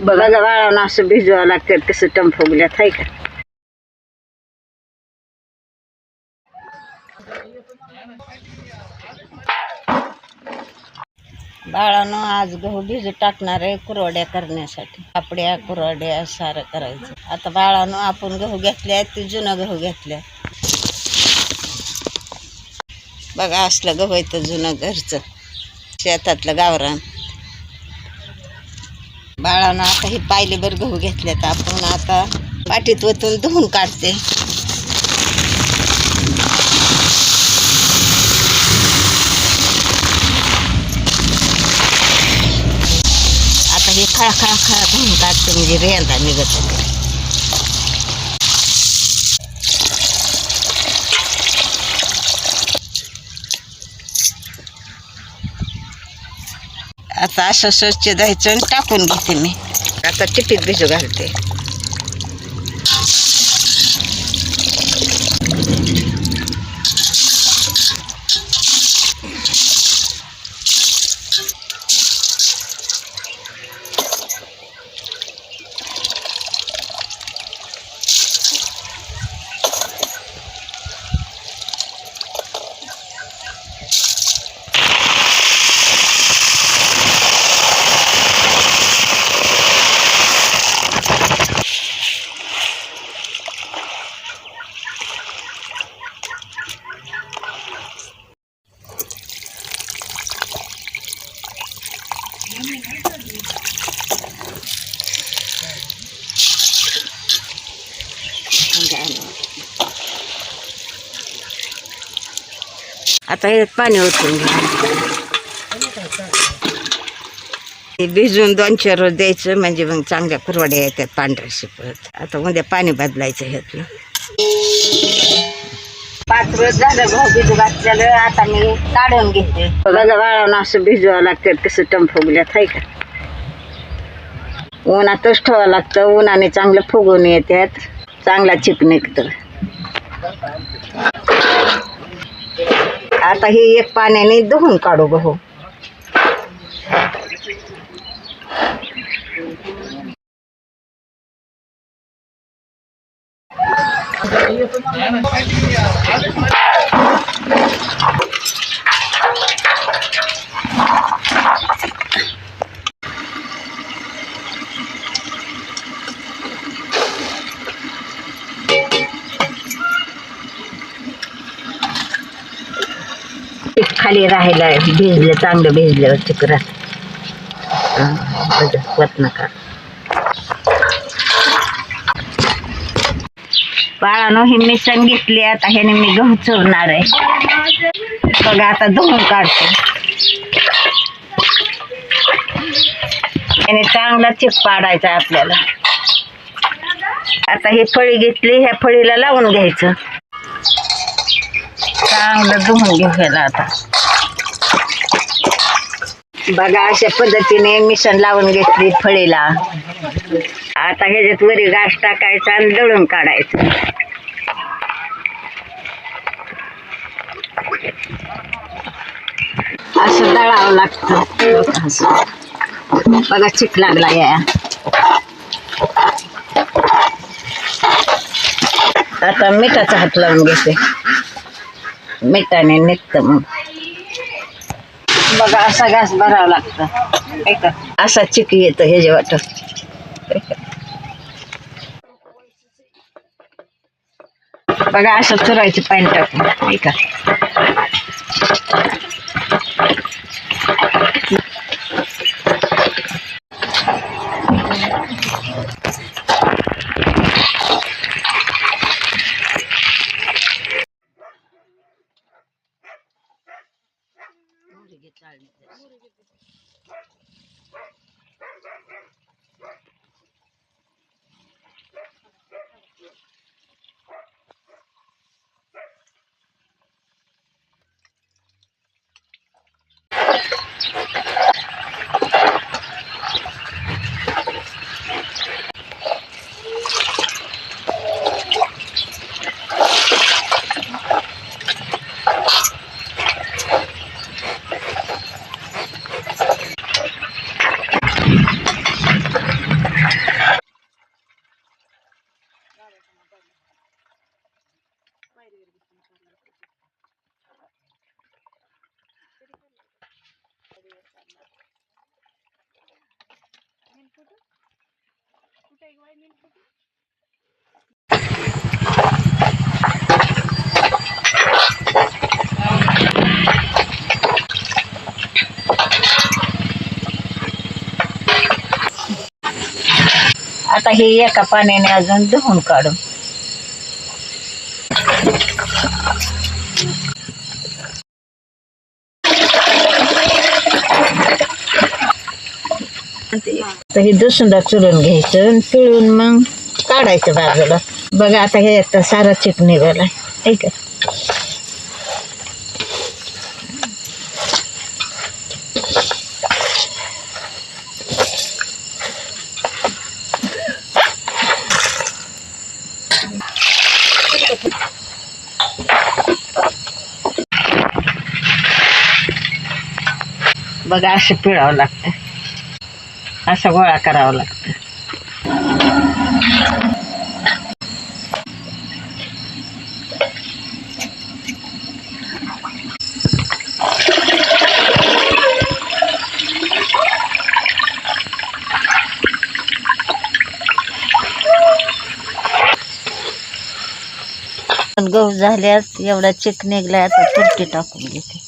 बघा जवळ असं भिजवावं लागतात कसं टंफुगल्यात आहे का? बाळानं आज गहू भिजू टाकणार आहे कुरवड्या करण्यासाठी. आपड्या कुरवड्या सारं करायचं. आता बाळानं आपण गहू घेतल्या ते जुनं गहू घेतल्या बघा असलं गहू आहे तर जुनं घरचं. शेतातलं गावरान. बाळानं आता हे पाहिले गहू गहू तर आपण आता पाठीत वतून धुवून काढते. आता खा खा खा खळा धुवून काढते म्हणजे रेंदा निघत आता असं स्वच्छ द्यायचं आणि टाकून घेते मी. आता टिपीत भिजू घालते. आता हे पाणी ओतून घ्या. भिजून दोन चार रोज द्यायचं म्हणजे मग चांगल्या कुरवड्या येतात पांढऱ्या शिपत. आता उद्या पाणी बदलायचं ह्यातलं. पाच रोज झालं भाऊ भिजू घातलेलं आता मी काढून घेते. बघा वाळवून असं भिजवावं लागतं कसं टंफुगल्यात आहे का? उन्हातच ठेवावं लागतं उन्हाने चांगलं फुगून येतात चांगला चिप निघतं. आता हे एक पाण्याने धुवून काढू गहू चिक खाली राहिलं भिजलं चांगलं भिजलं चिकरात होत नका बाळानो ही मिसण घेतली आता ह्याने मी गहू चुरणार आहे. बघा आता धुवून काढतो. याने चांगला चिक पाडायचा आपल्याला. आता ही फळी घेतली ह्या फळीला लावून घ्यायचं. चांगलं धुवून घेऊ ह्याला आता. बघा अशा पद्धतीने मिशन लावून घेतली फळीला. आता ह्याच्यात वरी घास टाकायचा आणि दळून काढायचं. असं दळावं लागतं. बघा बघा चिक लागला या. आता मिठाचा हात लावून घेते. मिठाने निघतं मग. बघा असा घास भरावा लागतं. असा चिकी येतो हे जे वाटत. बघा असं चुरायचं पाणी टाकून. ऐका आता हे एका पाण्याने अजून धुवून काढू. तर हे दुसरा चुरून घ्यायचं पिळून मग काढायचं बाजूला. बघा आता हे आता सारा चिक निघालाय ठीक आहे बघा असं पिळावं लागतं. असं गोळा करावं लागतं. गहू झाल्यात एवढा चिक निघला आता तुरटी टाकून घेते.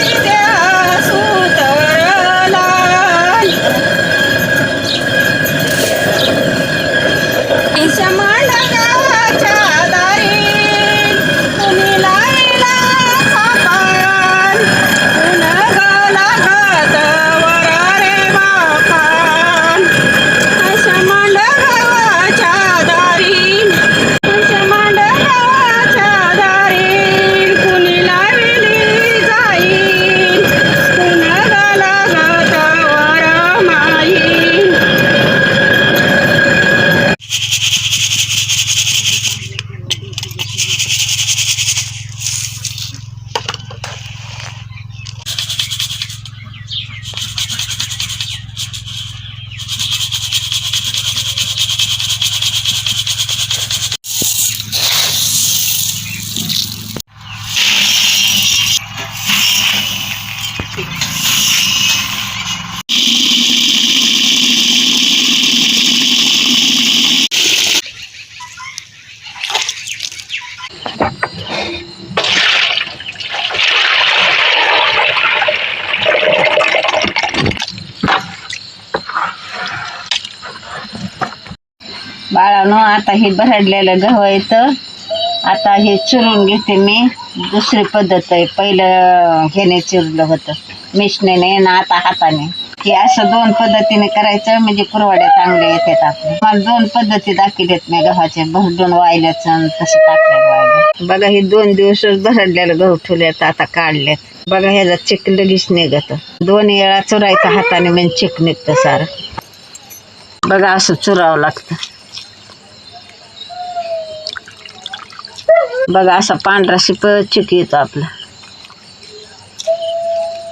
Thank you. बाळानो आता हे भरडलेलं गहू येतं आता हे चिरून घेते मी. दुसरी पद्धत आहे. पहिलं ह्याने चिरलं होतं. मिशनेने ना आता हाताने. हे असं दोन पद्धतीने करायचं म्हणजे कुरवाड्या चांगल्या येतात आपल्या. मला दोन पद्धती दाखवलेत मी गव्हाचे. भरडून वायल्याचं आणि तसं टाकलं वायलं बघा हे दोन दिवस भरडलेलं गहू ठेवलेत आता काढलेत. बघा ह्याचा चिक लगेच निघत. दोन वेळा चुरायचं हाताने म्हणजे चिक निघतं सारं. बघा असं चुरावं लागतं. बघा असा पांढरा शिप चिक येतो आपला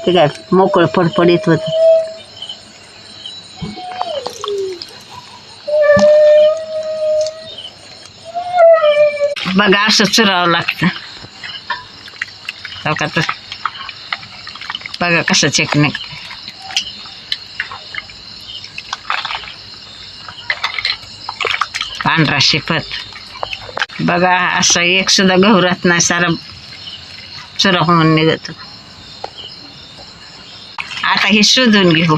ते काय मोकळं पडपडीत होत बघा असं चुरावं लागतं हो का तर बघा कसं चेक निघतं पांढरा शिपत बघा असं एक सुद्धा गहू राहत नाही सारा चुरा होऊन निघतो. आता हे शोधून घेऊ.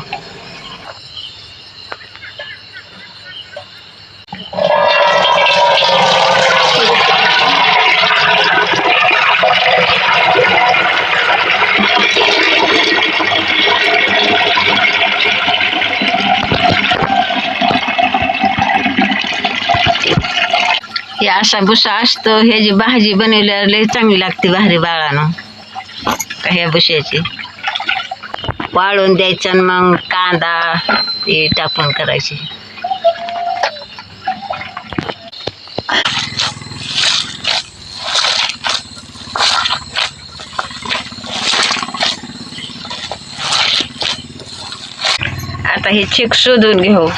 असा भुसा असतो ह्याची भाजी बनवल्यावर लय चांगली लागते भारी बाळानं. ह्या भुश्याची? वाळून द्यायचं आणि मग कांदा ते टाकून करायची. आता हे चिक शोधून घेऊ.